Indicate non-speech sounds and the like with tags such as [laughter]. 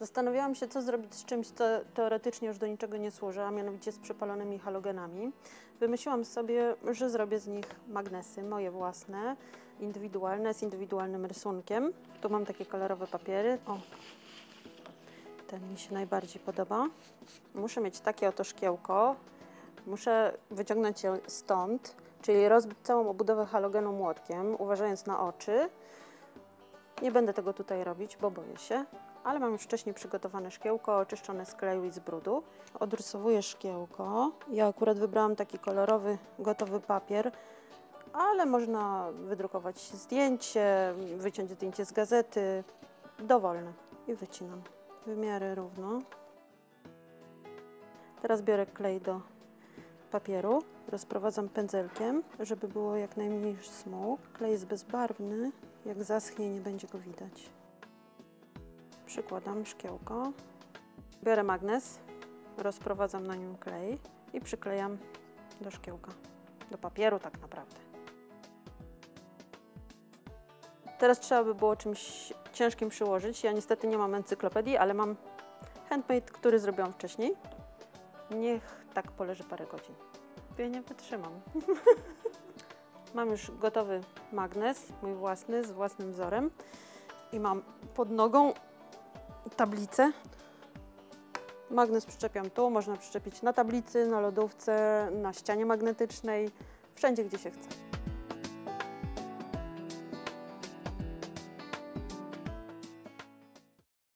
Zastanawiałam się, co zrobić z czymś, co teoretycznie już do niczego nie służy, a mianowicie z przepalonymi halogenami. Wymyśliłam sobie, że zrobię z nich magnesy, moje własne, indywidualne, z indywidualnym rysunkiem. Tu mam takie kolorowe papiery. O, ten mi się najbardziej podoba. Muszę mieć takie oto szkiełko. Muszę wyciągnąć je stąd, czyli rozbić całą obudowę halogenu młotkiem, uważając na oczy. Nie będę tego tutaj robić, bo boję się, ale mam już wcześniej przygotowane szkiełko, oczyszczone z kleju i z brudu. Odrysowuję szkiełko. Ja akurat wybrałam taki kolorowy, gotowy papier, ale można wydrukować zdjęcie, wyciąć zdjęcie z gazety, dowolne. I wycinam wymiary równo. Teraz biorę klej do papieru, rozprowadzam pędzelkiem, żeby było jak najmniej smug. Klej jest bezbarwny, jak zaschnie nie będzie go widać. Przykładam szkiełko, biorę magnes, rozprowadzam na nim klej i przyklejam do szkiełka, do papieru tak naprawdę. Teraz trzeba by było czymś ciężkim przyłożyć. Ja niestety nie mam encyklopedii, ale mam handmade, który zrobiłam wcześniej. Niech tak poleży parę godzin. Ja nie wytrzymam. [laughs] mam już gotowy magnes, mój własny, z własnym wzorem. I mam pod nogą tablicę. Magnes przyczepiam tu, można przyczepić na tablicy, na lodówce, na ścianie magnetycznej, wszędzie gdzie się chce.